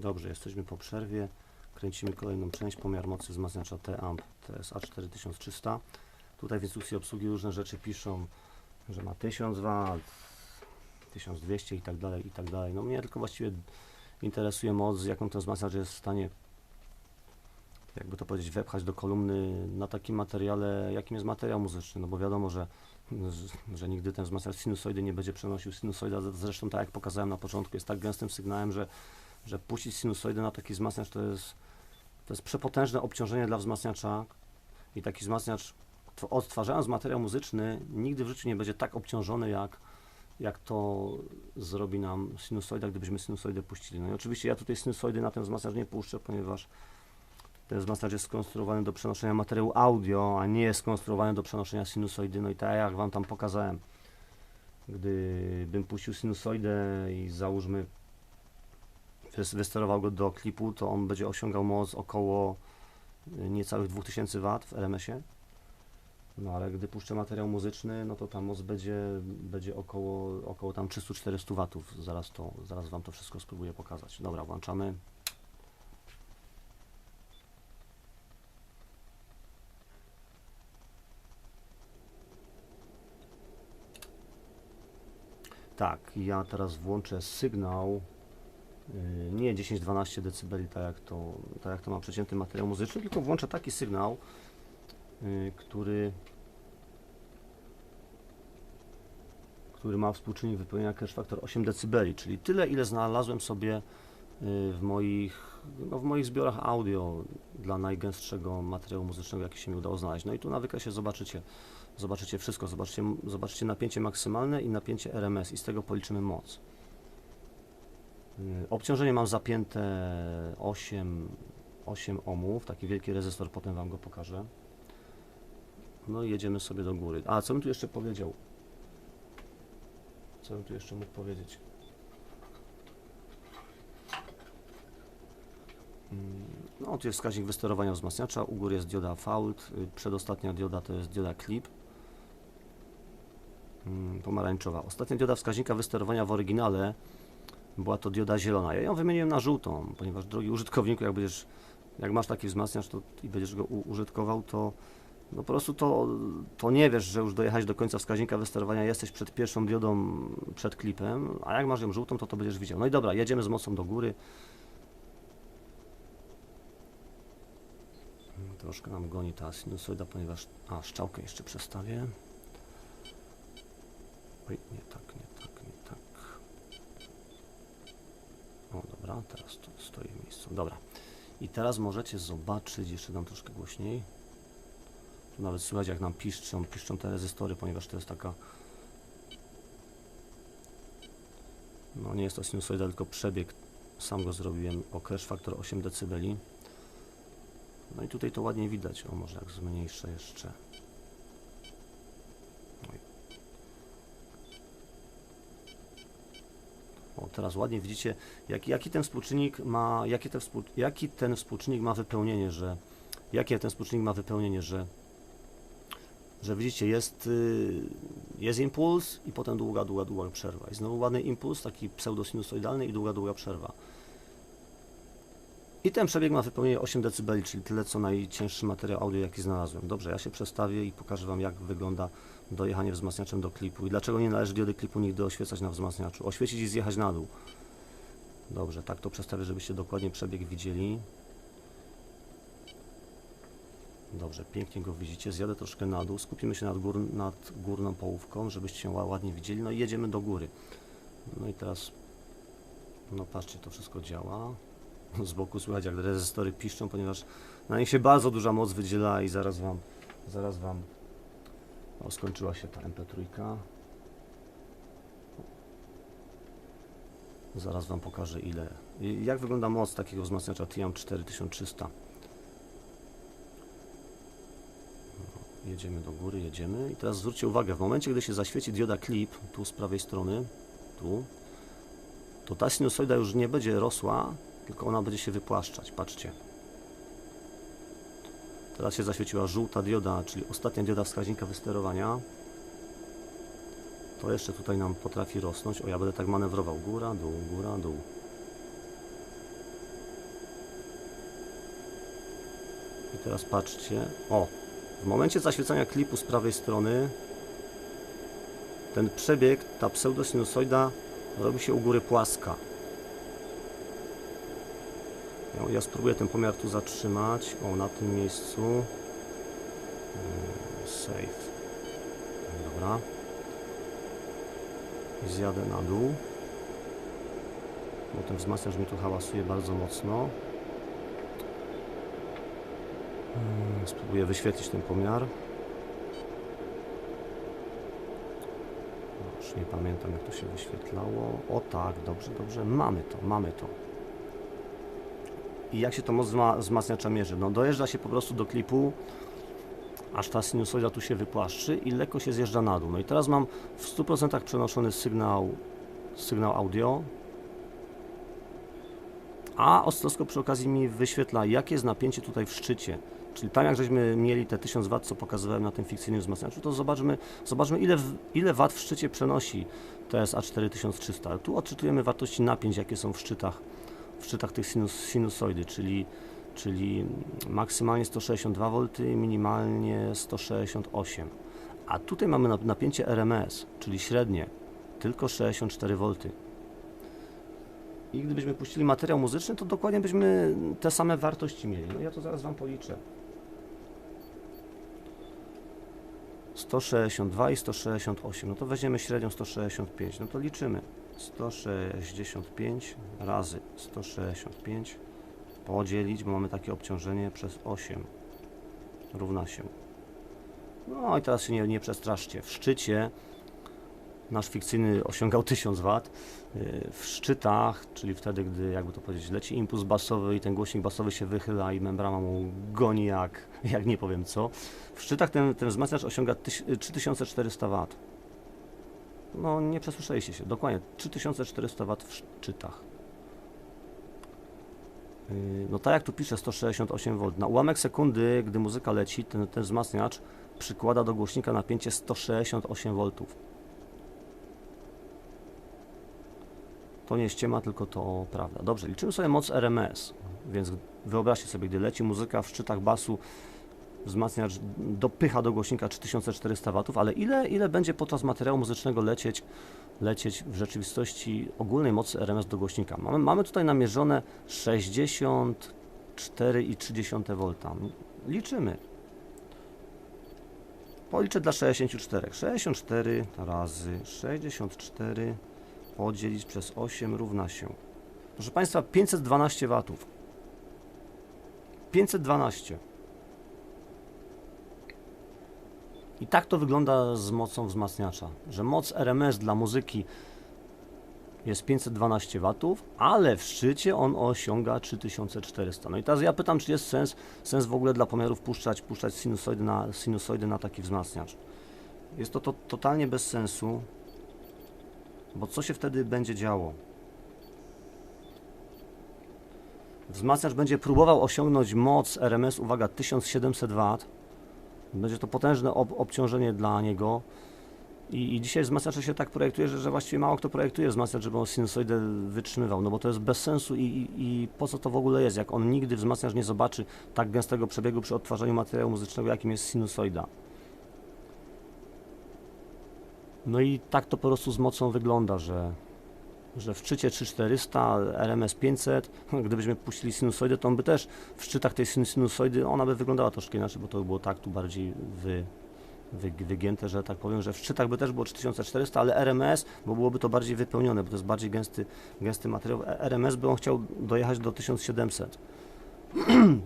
Dobrze, jesteśmy po przerwie. Kręcimy kolejną część, pomiar mocy wzmacniacza T-Amp TSA 4300. Tutaj w instrukcji obsługi różne rzeczy piszą, że ma 1000 W, 1200 i tak dalej, i tak dalej. No mnie tylko właściwie interesuje moc, jaką ten wzmacniacz jest w stanie, jakby to powiedzieć, wepchać do kolumny na takim materiale, jakim jest materiał muzyczny, no bo wiadomo, że, że, nigdy ten wzmacniacz sinusoidy nie będzie przenosił sinusoida, zresztą tak jak pokazałem na początku, jest tak gęstym sygnałem, że że puścić sinusoidę na taki wzmacniacz to jest, to jest przepotężne obciążenie dla wzmacniacza i taki wzmacniacz tw- odtwarzając materiał muzyczny nigdy w życiu nie będzie tak obciążony jak, jak to zrobi nam sinusoida, gdybyśmy sinusoidę puścili. No i oczywiście ja tutaj sinusoidy na ten wzmacniacz nie puszczę, ponieważ ten wzmacniacz jest skonstruowany do przenoszenia materiału audio, a nie jest skonstruowany do przenoszenia sinusoidy. No i tak jak Wam tam pokazałem, gdybym puścił sinusoidę i załóżmy wysterował go do klipu, to on będzie osiągał moc około y, niecałych 2000 W w RMS-ie. No ale gdy puszczę materiał muzyczny, no to ta moc będzie, będzie około, około tam 300-400 watów. Zaraz, to, zaraz Wam to wszystko spróbuję pokazać. Dobra, włączamy. Tak, ja teraz włączę sygnał nie 10-12 dB, tak jak, to, tak jak to ma przeciętny materiał muzyczny, tylko włączę taki sygnał, yy, który, który ma współczynnik wypełnienia cache factor 8 dB, czyli tyle, ile znalazłem sobie yy, w moich, no, w moich zbiorach audio dla najgęstszego materiału muzycznego, jaki się mi udało znaleźć. No i tu na wykresie zobaczycie, zobaczycie wszystko, zobaczycie, zobaczycie napięcie maksymalne i napięcie RMS i z tego policzymy moc. Y, Obciążenie mam zapięte 8, 8 ohmów, taki wielki rezystor, potem Wam go pokażę. No i jedziemy sobie do góry. A, co bym tu jeszcze powiedział? Co bym tu jeszcze mógł powiedzieć? Mm, No, tu jest wskaźnik wysterowania wzmacniacza, u góry jest dioda fault, y, przedostatnia dioda to jest dioda clip. Mm, Pomarańczowa. Ostatnia dioda wskaźnika wysterowania w oryginale była to dioda zielona. Ja ją wymieniłem na żółtą, ponieważ drogi użytkowniku, jak będziesz, jak masz taki wzmacniacz to, i będziesz go u, użytkował, to no po prostu to, to nie wiesz, że już dojechałeś do końca wskaźnika wysterowania, jesteś przed pierwszą diodą, przed klipem, a jak masz ją żółtą, to to będziesz widział. No i dobra, jedziemy z mocą do góry. Troszkę nam goni ta sinusoida, ponieważ... A, szczałkę jeszcze przestawię. Oj, nie tak, nie tak. O, dobra, teraz tu stoi w miejscu. Dobra. I teraz możecie zobaczyć, jeszcze dam troszkę głośniej. Tu nawet słychać jak nam piszczą, piszczą te rezystory, ponieważ to jest taka... No nie jest to sinusoida, tylko przebieg. Sam go zrobiłem o crash factor 8 dB. No i tutaj to ładnie widać. O, może jak zmniejszę jeszcze. Oj. O, teraz ładnie widzicie, jaki, jaki ten współczynnik ma, jakie te współ, jaki ten współczynnik ma wypełnienie, że jakie ten współczynnik ma wypełnienie, że że widzicie, jest, y, jest impuls i potem długa, długa, długa przerwa. I znowu ładny impuls, taki pseudosinusoidalny i długa, długa przerwa. I ten przebieg ma wypełnienie 8 dB, czyli tyle co najcięższy materiał audio, jaki znalazłem. Dobrze, ja się przestawię i pokażę Wam, jak wygląda dojechanie wzmacniaczem do klipu i dlaczego nie należy diody klipu nigdy oświecać na wzmacniaczu. Oświecić i zjechać na dół. Dobrze, tak to przestawię, żebyście dokładnie przebieg widzieli. Dobrze, pięknie go widzicie. Zjadę troszkę na dół. Skupimy się nad, gór, nad górną połówką, żebyście się ła- ładnie widzieli. No i jedziemy do góry. No i teraz, no patrzcie, to wszystko działa. Z boku słychać, jak rezystory piszczą, ponieważ na nich się bardzo duża moc wydziela i zaraz Wam, zaraz Wam, o, skończyła się ta MP3. Zaraz Wam pokażę ile. Jak wygląda moc takiego wzmacniacza TM 4300. Jedziemy do góry, jedziemy. I teraz zwróćcie uwagę, w momencie, gdy się zaświeci dioda clip, tu z prawej strony, tu, to ta sinusoida już nie będzie rosła, tylko ona będzie się wypłaszczać, patrzcie. Teraz się zaświeciła żółta dioda, czyli ostatnia dioda wskaźnika wysterowania. To jeszcze tutaj nam potrafi rosnąć. O, ja będę tak manewrował. Góra, dół, góra, dół. I teraz patrzcie. O, w momencie zaświecania klipu z prawej strony ten przebieg, ta pseudosinusoida robi się u góry płaska. Ja, ja spróbuję ten pomiar tu zatrzymać. O, na tym miejscu. Mm, Save. Dobra. Zjadę na dół. Bo ten wzmacniacz mi tu hałasuje bardzo mocno. Mm, Spróbuję wyświetlić ten pomiar. No, Już nie pamiętam jak to się wyświetlało. O tak, dobrze, dobrze. Mamy to, mamy to. I jak się to moc wzma- wzmacniacza mierzy? No dojeżdża się po prostu do klipu, aż ta sinusoida tu się wypłaszczy i lekko się zjeżdża na dół. No i teraz mam w 100% przenoszony sygnał, sygnał audio, a oscyloskop przy okazji mi wyświetla, jakie jest napięcie tutaj w szczycie. Czyli tam jak żeśmy mieli te 1000 W, co pokazywałem na tym fikcyjnym wzmacniaczu, to zobaczmy, zobaczmy ile, ile W w szczycie przenosi TSA 4300. Tu odczytujemy wartości napięć, jakie są w szczytach, w szczytach tych sinus, sinusoidy, czyli, czyli maksymalnie 162 V, minimalnie 168. A tutaj mamy nap- napięcie RMS, czyli średnie, tylko 64 V. I gdybyśmy puścili materiał muzyczny, to dokładnie byśmy te same wartości mieli. No ja to zaraz Wam policzę. 162 i 168, no to weźmiemy średnią 165, no to liczymy. 165 razy 165 podzielić, bo mamy takie obciążenie przez 8 równa się. No i teraz się nie, nie przestraszcie. W szczycie nasz fikcyjny osiągał 1000 W. Yy, W szczytach, czyli wtedy, gdy, jakby to powiedzieć, leci impuls basowy i ten głośnik basowy się wychyla i membrana mu goni jak, jak nie powiem co. W szczytach ten, ten wzmacniacz osiąga tyś- 3400 W. No nie przesłyszeliście się, dokładnie 3400 W w szczytach. Yy, No tak jak tu pisze 168 V. Na ułamek sekundy, gdy muzyka leci, ten, ten wzmacniacz przykłada do głośnika napięcie 168 V. To nie ściema, tylko to prawda. Dobrze, liczymy sobie moc RMS, więc wyobraźcie sobie, gdy leci muzyka w szczytach basu, wzmacniacz dopycha do głośnika 3400 W, ale ile, ile będzie podczas materiału muzycznego lecieć, lecieć w rzeczywistości ogólnej mocy RMS do głośnika? Mamy, mamy tutaj namierzone 64,3 V. Liczymy. Policzę dla 64. 64 razy 64 podzielić przez 8 równa się. Proszę Państwa, 512 watów. 512. I tak to wygląda z mocą wzmacniacza, że moc RMS dla muzyki jest 512 watów, ale w szczycie on osiąga 3400. No i teraz ja pytam, czy jest sens, sens w ogóle dla pomiarów puszczać, puszczać sinusoidy na, sinusoidy na taki wzmacniacz. Jest to, to totalnie bez sensu, bo co się wtedy będzie działo? Wzmacniacz będzie próbował osiągnąć moc RMS, uwaga, 1700 W. Będzie to potężne ob obciążenie dla niego. I, I dzisiaj wzmacniacze się tak projektuje, że, że właściwie mało kto projektuje wzmacniacz, żeby on sinusoidę wytrzymywał, no bo to jest bez sensu i, i, i po co to w ogóle jest, jak on nigdy wzmacniacz nie zobaczy tak gęstego przebiegu przy odtwarzaniu materiału muzycznego, jakim jest sinusoida. No i tak to po prostu z mocą wygląda, że, że w szczycie 3400, RMS 500, gdybyśmy puścili sinusoidę, to on by też w szczytach tej sin- sinusoidy, ona by wyglądała troszkę inaczej, bo to by było tak tu bardziej wy, wy, wygięte, że tak powiem, że w szczytach by też było 3400, ale RMS, bo byłoby to bardziej wypełnione, bo to jest bardziej gęsty, gęsty materiał. E- RMS by on chciał dojechać do 1700.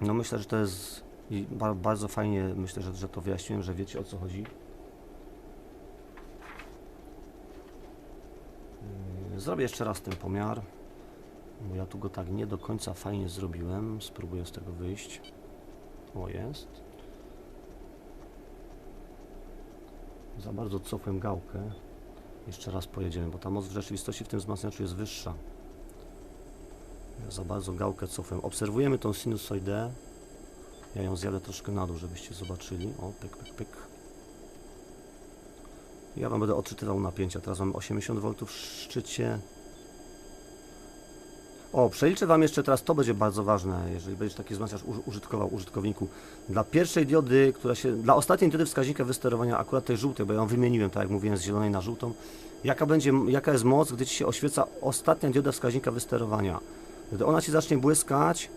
No myślę, że to jest bardzo fajnie, myślę, że, że to wyjaśniłem, że wiecie o co chodzi. Zrobię jeszcze raz ten pomiar, bo ja tu go tak nie do końca fajnie zrobiłem. Spróbuję z tego wyjść. O, jest. Za bardzo cofłem gałkę. Jeszcze raz pojedziemy, bo ta moc w rzeczywistości w tym wzmacniaczu jest wyższa. Ja za bardzo gałkę cofłem. Obserwujemy tą sinusoidę. Ja ją zjadę troszkę na dół, żebyście zobaczyli. O, pyk, pyk, pyk. Ja Wam będę odczytywał napięcia. Teraz mam 80 V w szczycie. O, przeliczę Wam jeszcze teraz, to będzie bardzo ważne, jeżeli będziesz taki wzmacniacz uży- użytkował użytkowniku. Dla pierwszej diody, która się, dla ostatniej diody wskaźnika wysterowania, akurat tej żółtej, bo ja ją wymieniłem, tak jak mówiłem, z zielonej na żółtą, jaka będzie, jaka jest moc, gdy Ci się oświeca ostatnia dioda wskaźnika wysterowania. Gdy ona Ci zacznie błyskać,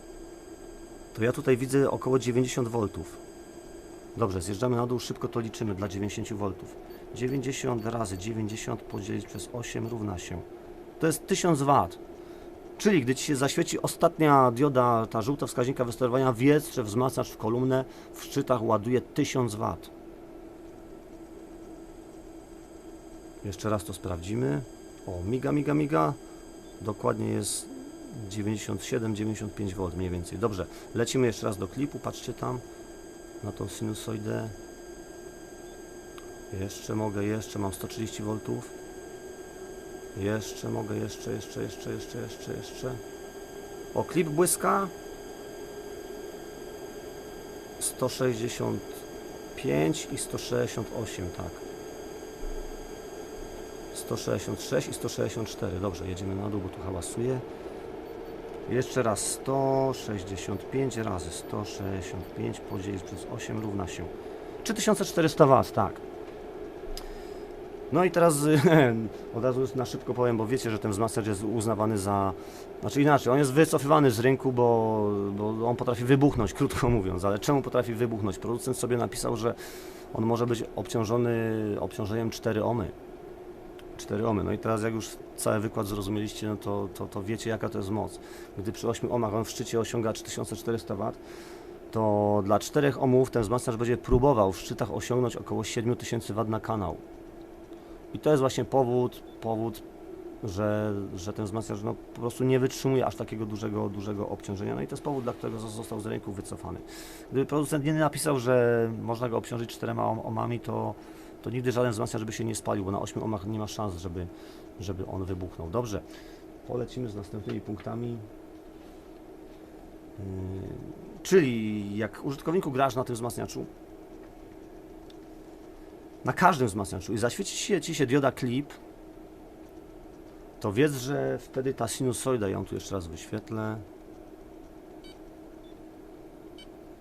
to ja tutaj widzę około 90 V. Dobrze, zjeżdżamy na dół, szybko to liczymy dla 90 V. 90 razy 90 podzielić przez 8 równa się. To jest 1000 W. Czyli gdy Ci się zaświeci ostatnia dioda, ta żółta wskaźnika wysterowania, wiedz, że wzmacniacz w kolumnę w szczytach ładuje 1000 W. Jeszcze raz to sprawdzimy. O, miga, miga, miga. Dokładnie jest 97-95 V mniej więcej. Dobrze, lecimy jeszcze raz do klipu, patrzcie tam na tą sinusoidę. Jeszcze mogę, jeszcze mam 130 V. Jeszcze mogę, jeszcze, jeszcze, jeszcze, jeszcze, jeszcze, jeszcze. O, klip błyska. 165 i 168, tak. 166 i 164. Dobrze, jedziemy na dół, bo tu hałasuje. Jeszcze raz 165 razy 165 podzielić przez 8 równa się 3400 W, tak. No i teraz od razu na szybko powiem, bo wiecie, że ten wzmacniacz jest uznawany za. Znaczy inaczej, on jest wycofywany z rynku, bo, bo on potrafi wybuchnąć, krótko mówiąc. Ale czemu potrafi wybuchnąć? Producent sobie napisał, że on może być obciążony obciążeniem 4 ohmy. 4 ohmy. No i teraz jak już cały wykład zrozumieliście, no to, to, to wiecie jaka to jest moc. Gdy przy 8 ohmach on w szczycie osiąga 3400 W, to dla 4 ohmów ten wzmacniacz będzie próbował w szczytach osiągnąć około 7000 W na kanał. I to jest właśnie powód, powód że, że ten wzmacniacz no, po prostu nie wytrzymuje aż takiego dużego, dużego obciążenia. No i to jest powód, dla którego zo- został z rynku wycofany. Gdyby producent nie napisał, że można go obciążyć czterema om- ohmami, to, to nigdy żaden wzmacniacz by się nie spalił, bo na 8 ohmach nie ma szans, żeby, żeby on wybuchnął. Dobrze, polecimy z następnymi punktami. Yy, czyli jak użytkowniku grasz na tym wzmacniaczu, na każdym wzmacniaczu i zaświeci się, Ci się dioda clip, to wiedz, że wtedy ta sinusoida, ją tu jeszcze raz wyświetlę.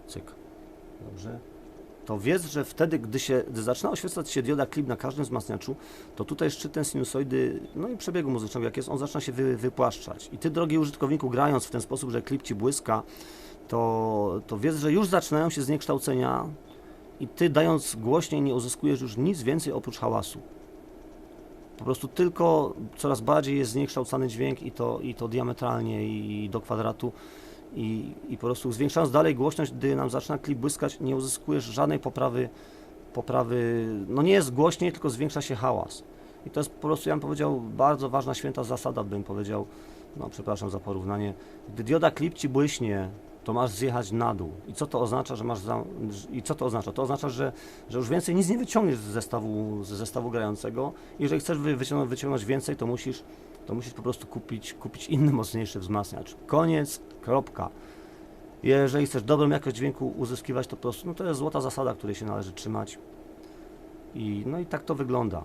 Cyk. Dobrze. To wiedz, że wtedy, gdy się gdy zaczyna oświecać się dioda clip na każdym wzmacniaczu, to tutaj szczyt ten sinusoidy, no i przebiegu muzycznego, jak jest, on zaczyna się wy, wypłaszczać. I Ty, drogi użytkowniku, grając w ten sposób, że klip Ci błyska, to, to wiedz, że już zaczynają się zniekształcenia i Ty, dając głośniej, nie uzyskujesz już nic więcej oprócz hałasu. Po prostu tylko coraz bardziej jest zniekształcany dźwięk i to, i to diametralnie i do kwadratu i, i po prostu zwiększając dalej głośność, gdy nam zaczyna klip błyskać, nie uzyskujesz żadnej poprawy, poprawy, no nie jest głośniej, tylko zwiększa się hałas. I to jest po prostu, ja bym powiedział, bardzo ważna, święta zasada, bym powiedział, no przepraszam za porównanie, gdy dioda klip Ci błyśnie, to masz zjechać na dół. I co to oznacza, że masz za... I co to oznacza? To oznacza, że, że już więcej nic nie wyciągniesz z zestawu, z zestawu grającego. Jeżeli chcesz wy- wyciągnąć, wyciągnąć więcej, to musisz, to musisz po prostu kupić, kupić inny, mocniejszy wzmacniacz. Koniec, kropka. Jeżeli chcesz dobrą jakość dźwięku uzyskiwać, to po prostu, no to jest złota zasada, której się należy trzymać. I, no i tak to wygląda.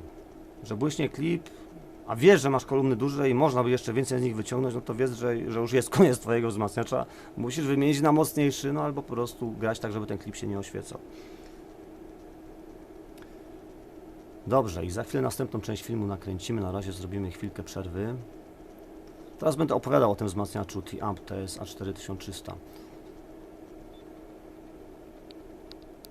Że błyśnie klip, a wiesz, że masz kolumny duże i można by jeszcze więcej z nich wyciągnąć, no to wiesz, że, że już jest koniec twojego wzmacniacza. Musisz wymienić na mocniejszy, no albo po prostu grać tak, żeby ten klip się nie oświecał. Dobrze, i za chwilę następną część filmu nakręcimy. Na razie zrobimy chwilkę przerwy. Teraz będę opowiadał o tym wzmacniaczu T-Amp TS A4300.